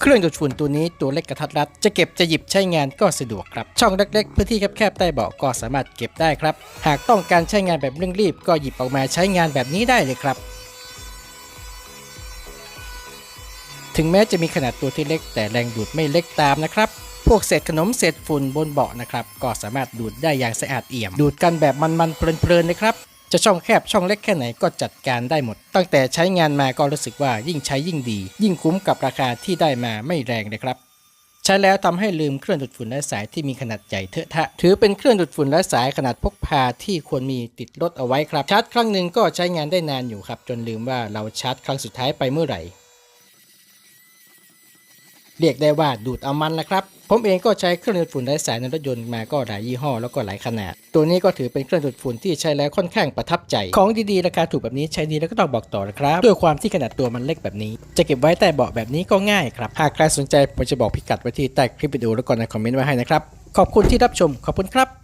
เครื่องดูดฝุ่นตัวนี้ตัวเล็กกระทัดรัด จะเก็บจะหยิบใช้งานก็สะดวกครับ ช่องเล็กๆพื้นที่แคบๆใต้เบาะก็สามารถเก็บได้ครับ หากต้องการใช้งานแบบเร่งรีบ ก็หยิบออกมาใช้งานแบบนี้ได้เลยครับ ถึงแม้จะมีขนาดตัวที่เล็ก แต่แรงดูดไม่เล็กตามนะครับพวกเศษขนมเศษฝุ่นบนเบาะนะครับ ก็สามารถดูดได้อย่างสะอาดเอี่ยม ดูดกันแบบมันๆเพลินๆเลยครับ จะช่องแคบช่องเล็กแค่ไหนก็จัดการได้หมด ตั้งแต่ใช้งานมาก็รู้สึกว่ายิ่งใช้ยิ่งดี ยิ่งคุ้มกับราคาที่ได้มาไม่แรงเลยครับ ใช้แล้วทำให้ลืมเครื่องดูดฝุ่นและสายที่มีขนาดใหญ่เถอะทะ ถือเป็นเครื่องดูดฝุ่นและสายขนาดพกพาที่ควรมีติดรถเอาไว้ครับชาร์จครั้งหนึ่งก็ใช้งานได้นานอยู่ครับ จนลืมว่าเราชาร์จครั้งสุดท้ายไปเมื่อไหร่ เรียกได้ว่าดูดเอามันนะครับ ผมเองก็ใช้เครื่องดูดฝุ่นไร้สายในรถยนต์มาก็หลายยี่ห้อแล้วก็หลายขนาด ตัวนี้ก็ถือเป็นเครื่องดูดฝุ่นที่ใช้แล้วค่อนข้างประทับใจ ของดีๆราคาถูกแบบนี้ใช้ดีแล้วก็ต้องบอกต่อนะครับด้วยความที่ขนาดตัวมันเล็กแบบนี้ จะเก็บไว้ใต้เบาะแบบนี้ก็ง่ายครับหากใครสนใจผมจะบอกพิกัดไว้ที่ใต้คลิปวิดีโอแล้วก็ในคอมเมนต์ไว้ให้นะครับขอบคุณที่รับชมขอบคุณครับ